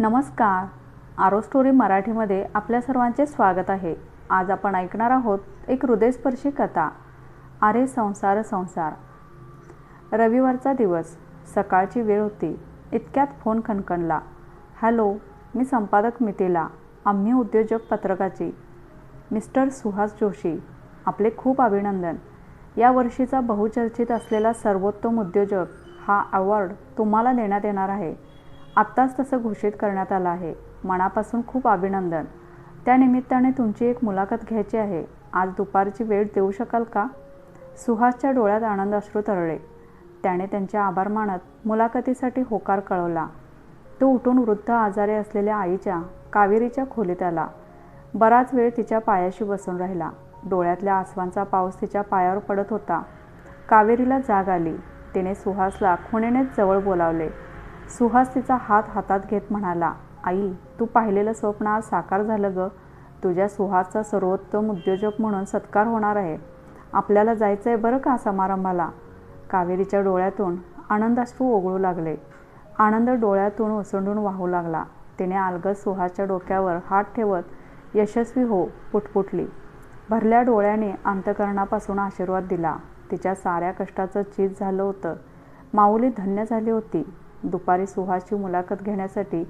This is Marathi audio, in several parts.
नमस्कार. आरो स्टोरी मराठीमध्ये आपल्या सर्वांचे स्वागत आहे. आज आपण ऐकणार आहोत एक हृदयस्पर्शी कथा. अरे संसार संसार. रविवारचा दिवस. सकाळची वेळ होती. इतक्यात फोन खणखणला. हॅलो मी संपादक मितेला. आम्ही उद्योजक पत्रकाची. मिस्टर सुहास जोशी. आपले खूप अभिनंदन. या वर्षीचा बहुचर्चित असलेला सर्वोत्तम उद्योजक हा अवॉर्ड तुम्हाला देण्यात येणार आहे. आत्ताच तसं घोषित करण्यात आलं आहे. मनापासून खूप अभिनंदन. त्यानिमित्ताने तुमची एक मुलाखत घ्यायची आहे. आज दुपारची वेळ देऊ शकाल का? सुहासच्या डोळ्यात आनंद अश्रू तरळे त्याने त्यांचे आभार मानत मुलाखतीसाठी होकार कळवला. तो उठून वृद्ध आजारी असलेल्या आईच्या कावेरीच्या खोलीत आला. बराच वेळ तिच्या पायाशी बसून राहिला. डोळ्यातल्या आसवांचा पाऊस तिच्या पायावर पडत होता. कावेरीला जाग आली. तिने सुहासला खुणेनेच जवळ बोलावले. सुहास तिचा हात हातात घेत म्हणाला आई तू पाहिलेलं स्वप्न आज साकार झालं ग. तुझ्या सुहासचा सर्वोत्तम उद्योजक म्हणून सत्कार होणार आहे. आपल्याला जायचं आहे बरं का समारंभाला? कावेरीच्या डोळ्यातून आनंदाश्रू ओघळू लागले. आनंद डोळ्यातून ओसंडून वाहू लागला. तिने अलगद सुहासच्या डोक्यावर हात ठेवत यशस्वी हो पुटपुटली. भरल्या डोळ्याने अंतकरणापासून आशीर्वाद दिला. तिच्या साऱ्या कष्टाचं चीज झालं होतं. माऊली धन्य झाली होती. दुपारी सुहासची मुलाखत घेण्यासाठी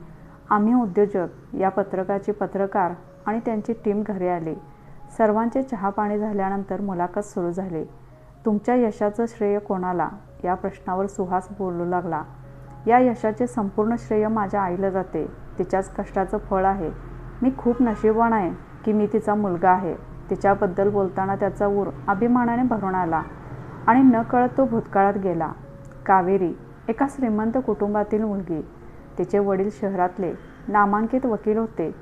आम्ही उद्योजक या पत्रकाची पत्रकार आणि त्यांची टीम घरी आली. सर्वांचे चहापाणी झाल्यानंतर मुलाखत सुरू झाली. तुमच्या यशाचं श्रेय कोणाला? या प्रश्नावर सुहास बोलू लागला. या यशाचे संपूर्ण श्रेय माझ्या आईला जाते. तिच्याच कष्टाचं फळ आहे. मी खूप नशीबवान आहे की मी तिचा मुलगा आहे. तिच्याबद्दल बोलताना त्याचा ऊर अभिमानाने भरून आला आणि न कळत तो भूतकाळात गेला. कावेरी एका श्रीमंत कुटुंबातील मुलगी. तिचे वडील शहरातले नामांकित वकील होते.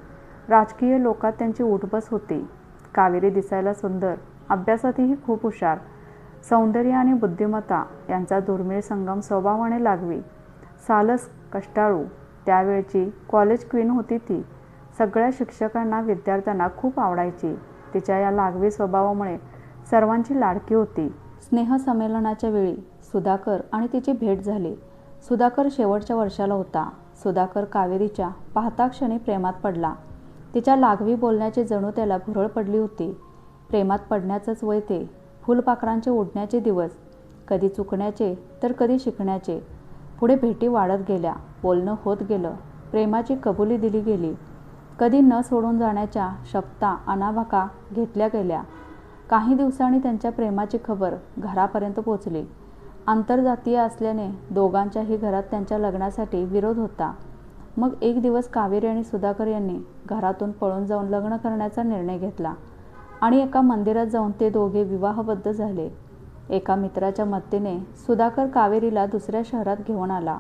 राजकीय लोकात त्यांची उठबस होती. कावेरी दिसायला सुंदर अभ्यासातही खूप हुशार. सौंदर्य आणि बुद्धिमत्ता यांचा दुर्मिळ संगम स्वभावाने लागवी सालस कष्टाळू त्यावेळची कॉलेज क्वीन होती ती. सगळ्या शिक्षकांना विद्यार्थ्यांना खूप आवडायची. तिच्या या लागवी स्वभावामुळे सर्वांची लाडकी होती. स्नेहसंमेलनाच्या वेळी सुधाकर आणि तिची भेट झाली. सुधाकर शेवटच्या वर्षाला होता. सुधाकर कावेरीच्या पाहता क्षणी प्रेमात पडला. तिच्या लागवी बोलण्याची जणू त्याला भुरळ पडली होती. प्रेमात पडण्याचंच वय ते. फुलपाखरांचे उडण्याचे दिवस. कधी चुकण्याचे तर कधी शिकण्याचे. पुढे भेटी वाढत गेल्या. बोलणं होत गेलं. प्रेमाची कबुली दिली गेली. कधी न सोडून जाण्याच्या शपथा अनाभाका घेतल्या गेल्या. काही दिवसांनी त्यांच्या प्रेमाची खबर घरापर्यंत पोचली आंतरजातीय असल्याने दोघांच्याही घरात त्यांच्या लग्नासाठी विरोध होता. मग एक दिवस कावेरी आणि सुधाकर यांनी घरातून पळून जाऊन लग्न करण्याचा निर्णय घेतला आणि एका मंदिरात जाऊन ते दोघे विवाहबद्ध झाले. एका मित्राच्या मदतीने सुधाकर कावेरीला दुसऱ्या शहरात घेऊन आला.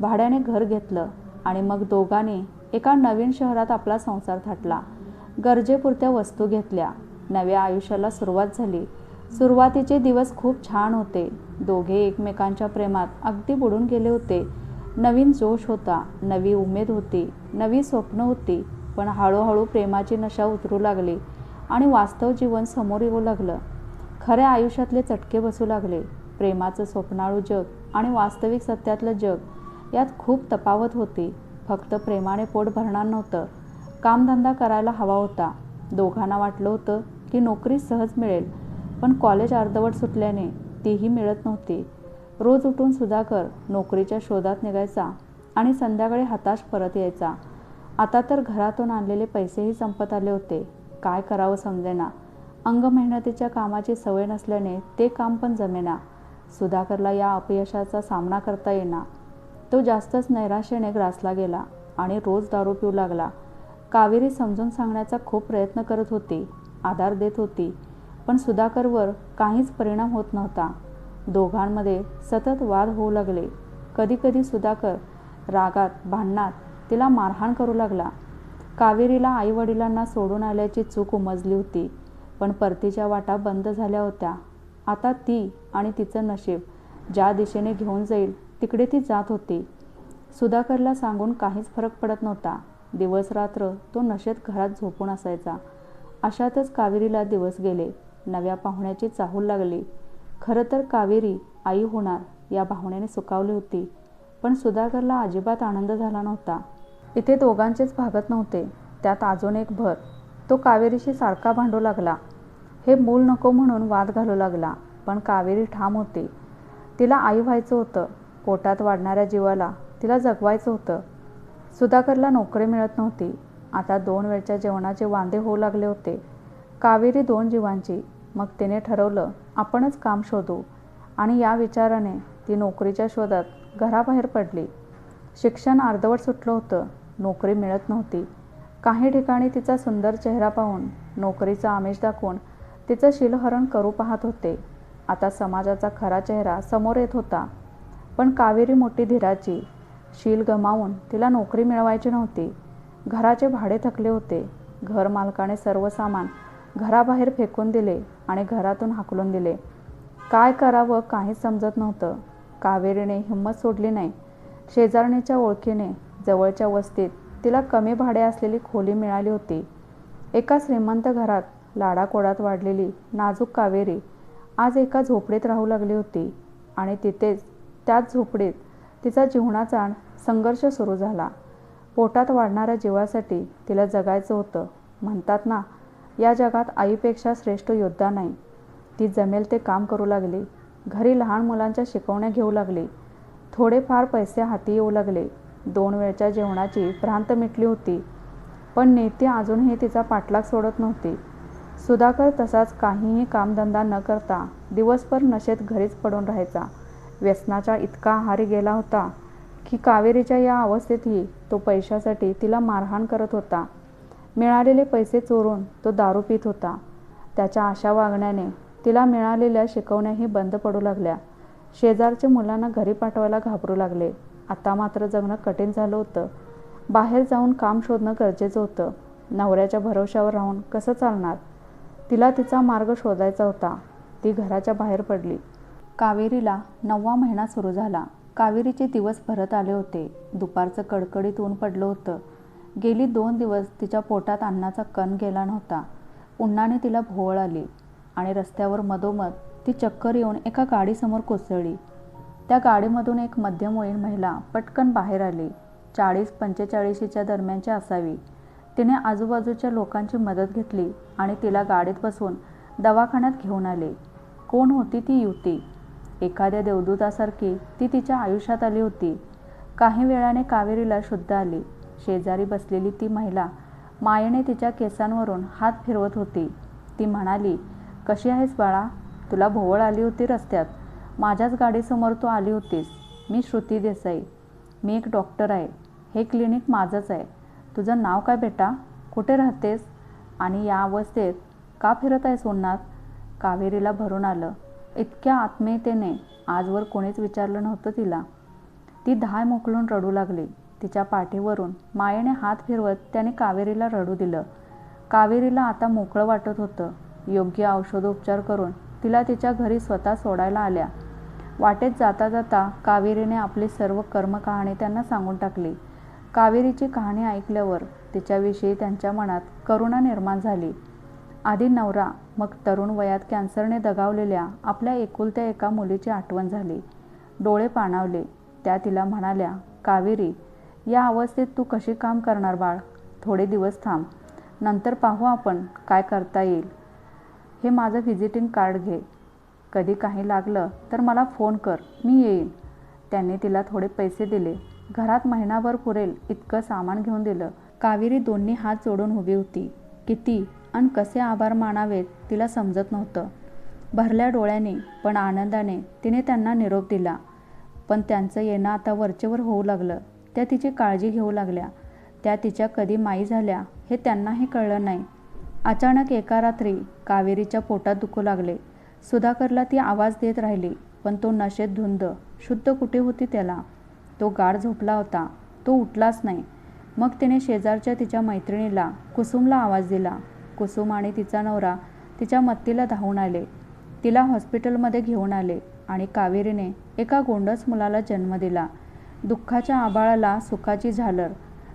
भाड्याने घर घेतलं आणि मग दोघांनी एका नवीन शहरात आपला संसार थाटला. गरजेपुरत्या वस्तू घेतल्या. नव्या आयुष्याला सुरुवात झाली. सुरुवातीचे दिवस खूप छान होते. दोघे एकमेकांच्या प्रेमात अगदी बुडून गेले होते. नवीन जोश होता नवी उमेद होती नवी स्वप्न होती पण हळूहळू प्रेमाची नशा उतरू लागली आणि वास्तव जीवन समोर येऊ लागलं. खऱ्या आयुष्यातले चटके बसू लागले. प्रेमाचं स्वप्नाळू जग आणि वास्तविक सत्यातलं जग यात खूप तफावत होती. फक्त प्रेमाने पोट भरणार नव्हतं. कामधंदा करायला हवा होता. दोघांना वाटलं होतं की नोकरी सहज मिळेल. पण कॉलेज अर्धवट सुटल्याने तीही मिळत नव्हती. रोज उठून सुधाकर नोकरीच्या शोधात निघायचा आणि संध्याकाळी हताश परत यायचा. आता तर घरातून आणलेले पैसेही संपत आले होते. काय करावं समजेना. अंग मेहनतीच्या कामाची सवय नसल्याने ते काम पण जमेना. सुधाकरला या अपयशाचा सामना करता येईना. तो जास्तच नैराश्याने ग्रासला गेला आणि रोज दारू पिऊ लागला. कावेरी समजून सांगण्याचा खूप प्रयत्न करत होती. आधार देत होती. पण सुधाकरवर काहीच परिणाम होत नव्हता. दोघांमध्ये सतत वाद होऊ लागले. कधीकधी सुधाकर रागात भांडणात तिला मारहाण करू लागला. कावेरीला आईवडिलांना सोडून आल्याची चूक उमजली होती पण परतीच्या वाटा बंद झाल्या होत्या. आता ती आणि तिचं नशीब ज्या दिशेने घेऊन जाईल तिकडे ती जात होती. सुधाकरला सांगून काहीच फरक पडत नव्हता. दिवस रात्र तो नशेत घरात झोपून असायचा. अशातच कावेरीला दिवस गेले. नव्या पाहुण्याची चाहूल लागली. खरं तर कावेरी आई होणार या भावनेने सुकावली होती. पण सुधाकरला अजिबात आनंद झाला नव्हता. इथे दोघांचेच भागत नव्हते. त्यात अजून एक भर. तो कावेरीशी सारखा भांडू लागला. हे मूल नको म्हणून वाद घालू लागला. पण कावेरी ठाम होती. तिला आई व्हायचं होतं. पोटात वाढणाऱ्या जीवाला तिला जगवायचं होतं. सुधाकरला नोकरी मिळत नव्हती. आता दोन वेळच्या जेवणाचे वांदे होऊ लागले होते. कावेरी दोन जीवांची. मग तिने ठरवलं आपणच काम शोधू. आणि या विचाराने ती नोकरीच्या शोधात घराबाहेर पडली. शिक्षण अर्धवट सुटलं होतं. नोकरी मिळत नव्हती. काही ठिकाणी तिचा सुंदर चेहरा पाहून नोकरीचा आमिष दाखवून तिचं शिलहरण करू पाहत होते. आता समाजाचा खरा चेहरा समोर येत होता. पण कावेरी मोठी धीराची. शील गमावून तिला नोकरी मिळवायची नव्हती. घराचे भाडे थकले होते. घर मालकाने सर्व सामान घराबाहेर फेकून दिले आणि घरातून हाकलून दिले. काय करावं काहीच समजत नव्हतं. कावेरीने हिंमत सोडली नाही. शेजारणीच्या ओळखीने जवळच्या वस्तीत तिला कमी भाडे असलेली खोली मिळाली होती. एका श्रीमंत घरात लाडाकोडात वाढलेली नाजूक कावेरी आज एका झोपडीत राहू लागली होती आणि तिथेच त्याच झोपडीत तिचा जीवनाचा संघर्ष सुरू झाला. पोटात वाढणाऱ्या जीवासाठी तिला जगायचं होतं. म्हणतात ना या जगात आईपेक्षा श्रेष्ठ योद्धा नाही. ती जमेल ते काम करू लागली. घरी लहान मुलांच्या शिकवण्या घेऊ लागली. थोडेफार पैसे हाती येऊ लागले. दोन वेळच्या जेवणाची भ्रांत मिटली होती. पण नेते अजूनही तिचा पाठलाग सोडत नव्हती. सुधाकर तसाच काहीही कामधंदा न करता दिवसभर नशेत घरीच पडून राहायचा. व्यसनाच्या इतका आहारी गेला होता. की कावेरीच्या या अवस्थेतही तो पैशासाठी तिला मारहाण करत होता. मिळालेले पैसे चोरून तो दारू पित होता. त्याच्या अशा वागण्याने तिला मिळालेल्या शिकवण्याही बंद पडू लागल्या. शेजारच्या मुलांना घरी पाठवायला घाबरू लागले. आता मात्र जगणं कठीण झालं होतं. बाहेर जाऊन काम शोधणं गरजेचं होतं. नवऱ्याच्या भरोशावर राहून कसं चालणार? तिला तिचा मार्ग शोधायचा होता. ती घराच्या बाहेर पडली. कावेरीला नववा महिना सुरू झाला. कावेरीचे दिवस भरत आले होते. दुपारचं कडकडीत ऊन पडलं होतं. गेली दोन दिवस तिच्या पोटात अन्नाचा कण गेला नव्हता. उन्हाने तिला भोवळ आली आणि रस्त्यावर मधोमध ती चक्कर येऊन एका गाडीसमोर कोसळली. त्या गाडीमधून एक मध्यमवयीन महिला पटकन बाहेर आली. चाळीस पंचेचाळीशीच्या दरम्यानची असावी. तिने आजूबाजूच्या लोकांची मदत घेतली आणि तिला गाडीत बसवून दवाखान्यात घेऊन आले. कोण होती ती युवती? एखाद्या देवदूतासारखी ती तिच्या आयुष्यात आली होती. काही वेळाने कावेरीला शुद्ध आली. शेजारी बसलेली ती महिला मायेने तिच्या केसांवरून हात फिरवत होती. ती म्हणाली कशी आहेस बाळा? तुला भोवळ आली होती रस्त्यात. माझ्याच गाडीसमोर तू आली होतीस. मी श्रुती देसाई. मी एक डॉक्टर आहे. हे क्लिनिक माझंच आहे. तुझं नाव काय बेटा? कुठे राहतेस? आणि या अवस्थेत का फिरत आहेस उन्हात? कावेरीला भरून आलं. इतक्या आत्मीयतेने आजवर कोणीच विचारलं नव्हतं तिला. ती धाय मोकलून रडू लागली. तिच्या पाठीवरून मायेने हात फिरवत त्याने कावेरीला रडू दिलं. कावेरीला आता मोकळं वाटत होतं. योग्य औषधोपचार करून तिला तिच्या घरी स्वतः सोडायला आल्या. वाटेत जाता जाता कावेरीने आपली सर्व कर्मकहाणी त्यांना सांगून टाकली. कावेरीची कहाणी ऐकल्यावर तिच्याविषयी त्यांच्या मनात करुणा निर्माण झाली. आधी नवरा मग तरुण वयात कॅन्सरने दगावलेल्या आपल्या एकुलत्या एका मुलीची आठवण झाली. डोळे पाणावले. त्या तिला म्हणाल्या कावेरी या अवस्थेत तू कशी काम करणार बाळ? थोडे दिवस थांब. नंतर पाहू आपण काय करता येईल. हे माझं व्हिजिटिंग कार्ड घे. कधी काही लागलं तर मला फोन कर. मी येईन. त्यांनी तिला थोडे पैसे दिले. घरात महिनाभर पुरेल इतकं सामान घेऊन दिलं. कावेरी दोन्ही हात जोडून उभी होती. किती? आणि कसे आभार मानावेत तिला समजत नव्हतं. भरल्या डोळ्याने पण आनंदाने तिने त्यांना निरोप दिला. पण त्यांचं येणं आता वरचेवर होऊ लागलं. त्या तिची काळजी घेऊ लागल्या. त्या तिच्या कधी माई झाल्या हे त्यांनाही कळलं नाही. अचानक एका रात्री कावेरीच्या पोटात दुखू लागले. सुधाकरला ती आवाज देत राहिली पण तो नशेत धुंद शुद्ध कुठे होती त्याला? तो गाढ झोपला होता. तो उठलाच नाही. मग तिने शेजारच्या तिच्या मैत्रिणीला कुसुमला आवाज दिला. कुसुम आणि तिचा नवरा तिच्या मत्तीला धावून आले. तिला हॉस्पिटलमध्ये घेऊन आले आणि कावेरीने एका गोंडस मुलाला जन्म दिला. दुःखाच्या आबाळाला सुखाची झालर.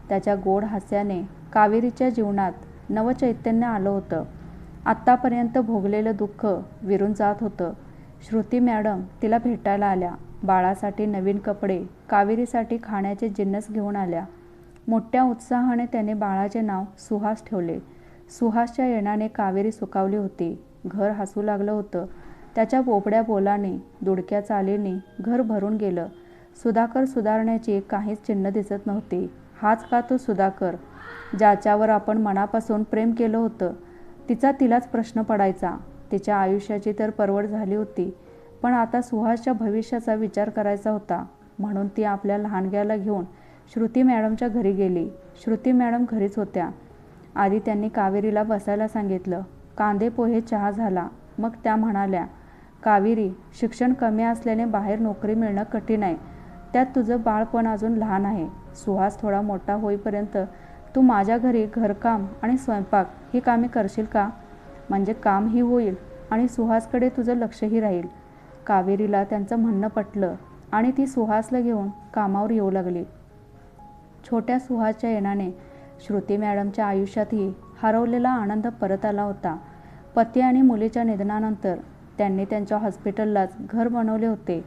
त्याच्या गोड हास्याने कावेरीच्या जीवनात नवचैतन्य आलं होतं. आत्तापर्यंत भोगलेलं दुःख विरून जात होतं. श्रुती मॅडम तिला भेटायला आल्या. बाळासाठी नवीन कपडे कावेरीसाठी खाण्याचे जिन्नस घेऊन आल्या. मोठ्या उत्साहाने त्याने बाळाचे नाव सुहास ठेवले. सुहासच्या येण्याने कावेरी सुकावली होती. घर हसू लागलं होतं. त्याच्या पोपड्या बोलाने दुडक्या चालीने घर भरून गेलं. सुधाकर सुधारण्याची काहीच चिन्ह दिसत नव्हती. हाच का तो सुधाकर? ज्याच्यावर आपण मनापासून प्रेम केलं होतं. तिचा तिलाच प्रश्न पडायचा. तिच्या आयुष्याची तर परवड झाली होती. पण आता सुहासच्या भविष्याचा विचार करायचा होता. म्हणून ती आपल्या लहानग्याला घेऊन श्रुती मॅडमच्या घरी गेली. श्रुती मॅडम घरीच होत्या. आधी त्यांनी कावेरीला बसायला सांगितलं. कांदे पोहे चहा झाला. मग त्या म्हणाल्या कावेरी शिक्षण कमी असल्याने बाहेर नोकरी मिळणं कठीण आहे. त्यात तुझं बाळपण अजून लहान आहे. सुहास थोडा मोठा होईपर्यंत तू माझ्या घरी घरकाम आणि स्वयंपाक ही कामे करशील का? म्हणजे कामही होईल आणि सुहासकडे तुझं लक्षही राहील. कावेरीला त्यांचं म्हणणं पटलं आणि ती सुहासला घेऊन कामावर येऊ लागली. छोट्या सुहासच्या येण्याने श्रुती मॅडमच्या आयुष्यातही हरवलेला आनंद परत आला होता. पती आणि मुलीच्या निधनानंतर त्यांनी त्यांच्या हॉस्पिटललाच घर बनवले होते.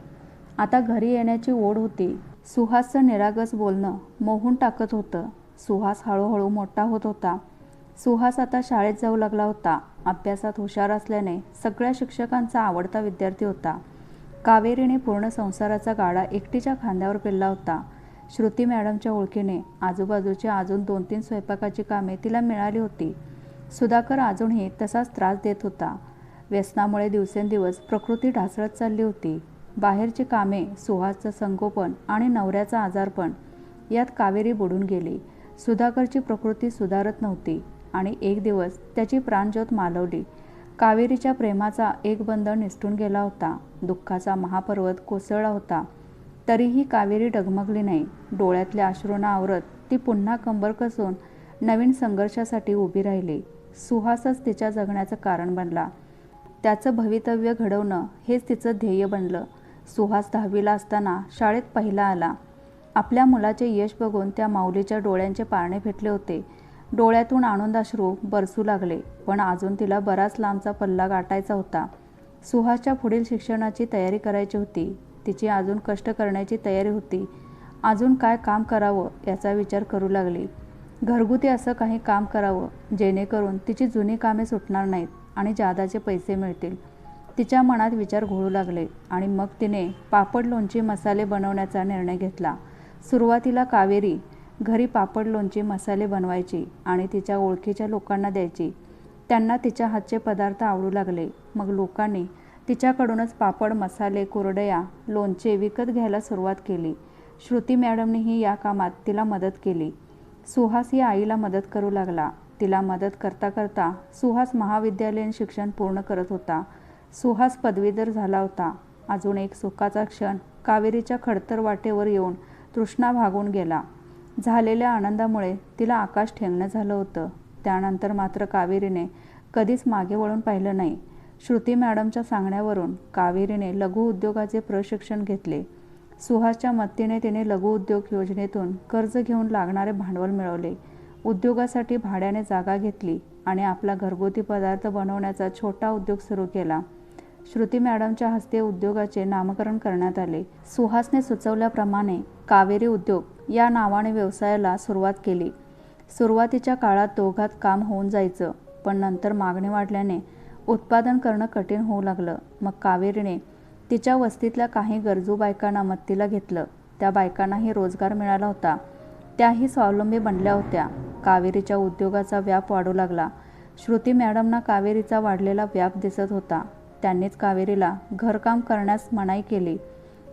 आता घरी येण्याची ओढ होती. सुहासचं निरागस बोलणं मोहून टाकत होतं. सुहास हळूहळू मोठा होत होता. सुहास आता शाळेत जाऊ लागला होता. अभ्यासात हुशार असल्याने सगळ्या शिक्षकांचा आवडता विद्यार्थी होता. कावेरीने पूर्ण संसाराचा गाडा एकटीच्या खांद्यावर पेलला होता. श्रुती मॅडमच्या ओळखीने आजूबाजूची अजून दोन तीन स्वयंपाकाची कामे तिला मिळाली होती. सुधाकर अजूनही तसाच त्रास देत होता. व्यसनामुळे दिवसेंदिवस प्रकृती ढासळत चालली होती. बाहेरची कामे सुहासचं संगोपन आणि नवऱ्याचा आजारपण यात कावेरी बुडून गेली. सुधाकरची प्रकृती सुधारत नव्हती आणि एक दिवस त्याची प्राणज्योत मालवली. कावेरीच्या प्रेमाचा एक बंध निसटून गेला होता. दुःखाचा महापर्वत कोसळला होता. तरीही कावेरी डगमगली नाही. डोळ्यातल्या अश्रूंना आवरत ती पुन्हा कंबर कसून नवीन संघर्षासाठी उभी राहिली. सुहासच तिच्या जगण्याचं कारण बनला. त्याचं भवितव्य घडवणं हेच तिचं ध्येय बनलं. सुहास दहावीला असताना शाळेत पहिला आला. आपल्या मुलाचे यश बघून त्या माऊलीच्या डोळ्यांचे पारणे फेटले होते. डोळ्यातून आनंदाश्रू बरसू लागले पण अजून तिला बराच लांबचा पल्ला गाठायचा होता. सुहासच्या पुढील शिक्षणाची तयारी करायची होती. तिची अजून कष्ट करण्याची तयारी होती. अजून काय काम करावं याचा विचार करू लागली. घरगुती असं काही काम करावं जेणेकरून तिची जुनी कामे सुटणार नाहीत आणि जादाचे पैसे मिळतील. तिच्या मनात विचार घोळू लागले आणि मग तिने पापड लोणची मसाले बनवण्याचा निर्णय घेतला. सुरुवातीला कावेरी घरी पापड लोणची मसाले बनवायची आणि तिच्या ओळखीच्या लोकांना द्यायची. त्यांना तिच्या हातचे पदार्थ आवडू लागले. मग लोकांनी तिच्याकडूनच पापड मसाले कुरडया लोणचे विकत घ्यायला सुरुवात केली. श्रुती मॅडमनेही या कामात तिला मदत केली. सुहास ही आईला मदत करू लागला. तिला मदत करता करता सुहास महाविद्यालयीन शिक्षण पूर्ण करत होता. सुहास पदवीधर झाला होता. अजून एक सुखाचा क्षण कावेरीच्या खडतर वाटेवर येऊन तृष्णा भागून गेला. झालेल्या आनंदामुळे तिला आकाश ठेंगणं झालं होतं. त्यानंतर मात्र कावेरीने कधीच मागे वळून पाहिलं नाही. श्रुती मॅडमच्या सांगण्यावरून कावेरीने लघु उद्योगाचे प्रशिक्षण घेतले. सुहासच्या मदतीने तिने लघु उद्योग योजनेतून कर्ज घेऊन लागणारे भांडवल मिळवले. उद्योगासाठी भाड्याने जागा घेतली आणि आपला घरगुती पदार्थ बनवण्याचा छोटा उद्योग सुरू केला. श्रुती मॅडमच्या हस्ते उद्योगाचे नामकरण करण्यात आले. सुहासने सुचवल्याप्रमाणे कावेरी उद्योग या नावाने व्यवसायाला सुरुवात केली. सुरुवातीच्या काळात दोघात काम होऊन जायचं पण नंतर मागणी वाढल्याने उत्पादन करणं कठीण होऊ लागलं. मग कावेरीने तिच्या वस्तीतल्या काही गरजू बायकांना मत्तीला घेतलं. त्या बायकांनाही रोजगार मिळाला होता. त्याही स्वावलंबी बनल्या होत्या. कावेरीच्या उद्योगाचा व्याप वाढू लागला. श्रुती मॅडमना कावेरीचा वाढलेला व्याप दिसत होता. त्यांनीच कावेरीला घरकाम करण्यास मनाई केली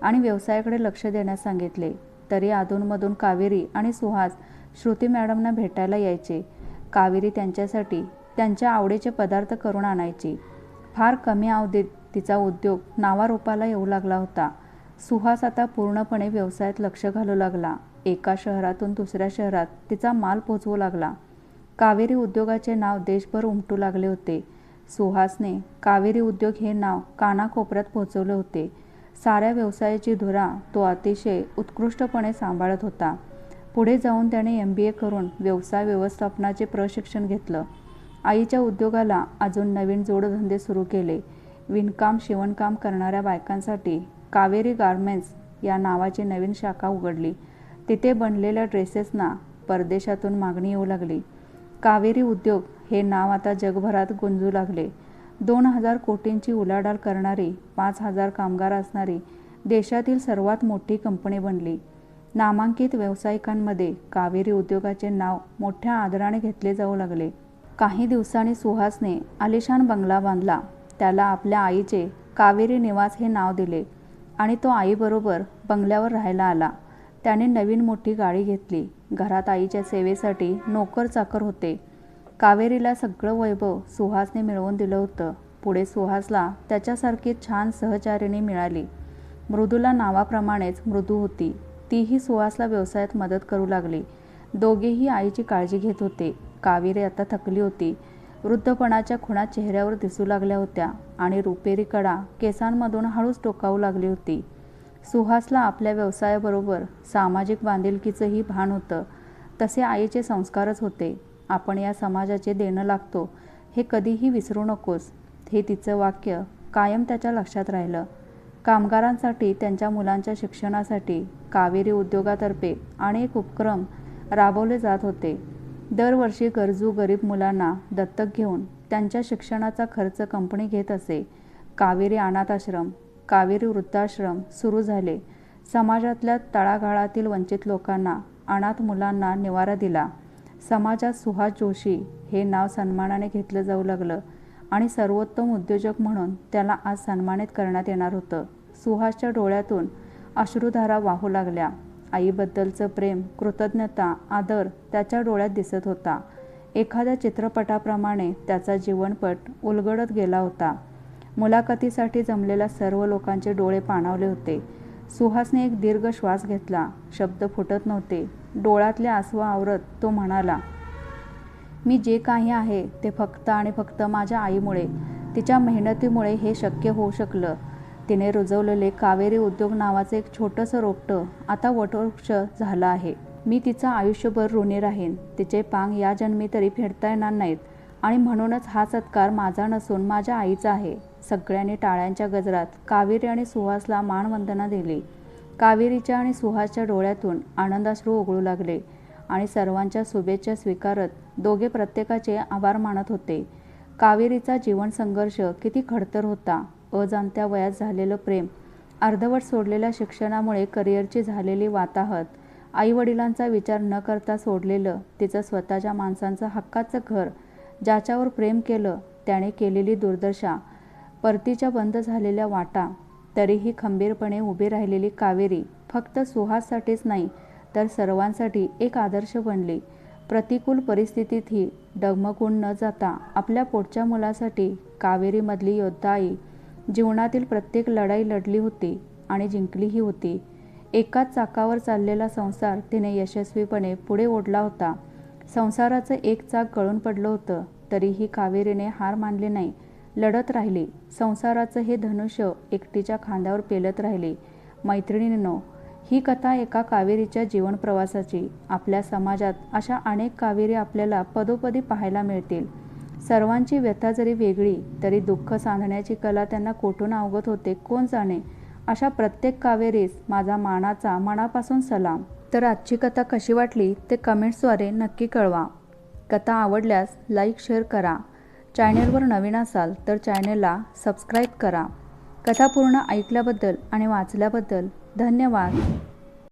आणि व्यवसायाकडे लक्ष देण्यास सांगितले. तरी अधूनमधून कावेरी आणि सुहास श्रुती मॅडमना भेटायला यायचे. कावेरी त्यांच्यासाठी त्यांच्या आवडीचे पदार्थ करून आणायची. फार कमी अवधीत तिचा उद्योग नावारूपाला येऊ लागला होता. सुहास आता पूर्णपणे व्यवसायात लक्ष घालू लागला. एका शहरातून दुसऱ्या शहरात तिचा माल पोचवू लागला. कावेरी उद्योगाचे नाव देशभर उमटू लागले होते. सुहासने कावेरी उद्योग हे नाव कानाकोपऱ्यात पोहोचवले होते. साऱ्या व्यवसायाची धुरा तो अतिशय उत्कृष्टपणे सांभाळत होता. पुढे जाऊन त्याने एम बी ए करून व्यवसाय व्यवस्थापनाचे प्रशिक्षण घेतलं. आईच्या उद्योगाला अजून नवीन जोडधंदे सुरू केले. विणकाम शिवणकाम करणाऱ्या बायकांसाठी कावेरी गारमेंट्स या नावाची नवीन शाखा उघडली. तिथे बनलेल्या ड्रेसेसना परदेशातून मागणी येऊ लागली. कावेरी उद्योग हे नाव आता जगभरात गुंजू लागले. दोन हजार कोटींची उलाढाल करणारी पाच हजार कामगार असणारी देशातील सर्वात मोठी कंपनी बनली. नामांकित व्यावसायिकांमध्ये कावेरी उद्योगाचे नाव मोठ्या आदराने घेतले जाऊ लागले. काही दिवसांनी सुहासने आलिशान बंगला बांधला. त्याला आपल्या आईचे कावेरी निवास हे नाव दिले आणि तो आईबरोबर बंगल्यावर राहायला आला. त्याने नवीन मोठी गाडी घेतली. घरात आईच्या सेवेसाठी नोकर चाकर होते. कावेरीला सगळं वैभव सुहासने मिळवून दिलं होतं. पुढे सुहासला त्याच्यासारखी छान सहचारिणी मिळाली. मृदूला नावाप्रमाणेच मृदू होती. तीही सुहासला व्यवसायात मदत करू लागली. दोघेही आईची काळजी घेत होते. कावेरी आता थकली होती. वृद्धपणाच्या खुणा चेहऱ्यावर दिसू लागल्या होत्या आणि रुपेरी कडा केसांमधून हळूच टोकावू लागली होती. सुहासला आपल्या व्यवसायाबरोबर सामाजिक बांधिलकीचंही भान होतं. तसे आईचे संस्कारच होते. आपण या समाजाचे देणं लागतो हे कधीही विसरू नकोस. हे तिचं वाक्य कायम त्याच्या लक्षात राहिलं. कामगारांसाठी त्यांच्या मुलांच्या शिक्षणासाठी कावेरी उद्योगातर्फे अनेक उपक्रम राबवले जात होते. दरवर्षी गरजू गरीब मुलांना दत्तक घेऊन त्यांच्या शिक्षणाचा खर्च कंपनी घेत असे. कावेरी अनाथाश्रम कावेरी वृद्धाश्रम सुरू झाले. समाजातल्या तळागाळातील वंचित लोकांना अनाथ मुलांना निवारा दिला. समाजात सुहास जोशी हे नाव सन्मानाने घेतलं जाऊ लागलं आणि सर्वोत्तम उद्योजक म्हणून त्याला आज सन्मानित करण्यात येणार होतं. सुहासच्या डोळ्यातून अश्रुधारा वाहू लागल्या. आईबद्दलचं प्रेम कृतज्ञता आदर त्याच्या डोळ्यात दिसत होता. एखाद्या चित्रपटाप्रमाणे त्याचा जीवनपट उलगडत गेला होता. मुलाखतीसाठी जमलेल्या सर्व लोकांचे डोळे पाणावले होते. सुहासने एक दीर्घ श्वास घेतला. शब्द फुटत नव्हते. डोळ्यातले आसवा आवरत तो म्हणाला मी जे काही आहे ते फक्त आणि फक्त माझ्या आईमुळे तिच्या मेहनतीमुळे हे शक्य होऊ शकलं. तिने रुजवलेले कावेरी उद्योग नावाचं एक छोटंसं रोपटं आता वटवृक्ष झालं आहे. मी तिचं आयुष्यभर ऋणी राहीन. तिचे पांग या जन्मी तरी फेडता येणार नाहीत. आणि म्हणूनच हा सत्कार माझा नसून माझ्या आईचा आहे. सगळ्यांनी टाळ्यांच्या गजरात कावेरी आणि सुहासला मानवंदना दिली. कावेरीच्या आणि सुहासच्या डोळ्यातून आनंदाश्रू ओघळू लागले आणि सर्वांच्या शुभेच्छा स्वीकारत दोघे प्रत्येकाचे आभार मानत होते. कावेरीचा जीवन संघर्ष किती खडतर होता. अजाणत्या वयात झालेलं प्रेम अर्धवट सोडलेल्या शिक्षणामुळे करिअरची झालेली वाताहत आईवडिलांचा विचार न करता सोडलेलं तिचं स्वतःच्या माणसांचं हक्काचं घर ज्याच्यावर प्रेम केलं त्याने केलेली दुर्दशा परतीच्या बंद झालेल्या वाटा तरीही खंबीरपणे उभी राहिलेली कावेरी फक्त सुहाससाठीच नाही तर सर्वांसाठी एक आदर्श बनली. प्रतिकूल परिस्थितीतही डगमगून न जाता आपल्या पोटच्या मुलासाठी कावेरीमधली योद्धा आई जीवनातील प्रत्येक लढाई लढली होती आणि जिंकलीही होती. एकाच चाकावर चाललेला संसार तिने यशस्वीपणे पुढे ओढला होता. संसाराचं एक चाक गळून पडलं होतं तरीही कावेरीने हार मानली नाही लढत राहिली. संसाराचं हे धनुष्य एकटीच्या खांद्यावर पेलत राहिले. मैत्रिणींनो ही कथा एका कावेरीच्या जीवनप्रवासाची. आपल्या समाजात अशा अनेक कावेरी आपल्याला पदोपदी पाहायला मिळतील. सर्वांची व्यथा जरी वेगळी तरी दुःख सांधण्याची कला त्यांना कोठून अवगत होते कोण जाणे? अशा प्रत्येक कावेरीस माझा मानाचा मनापासून सलाम. तर आजची कथा कशी वाटली ते कमेंट्सद्वारे नक्की कळवा. कथा आवडल्यास लाईक शेअर करा. चॅनेलवर नवीन असाल तर चॅनेलला सबस्क्राईब करा. कथा पूर्ण ऐकल्याबद्दल आणि वाचल्याबद्दल धन्यवाद.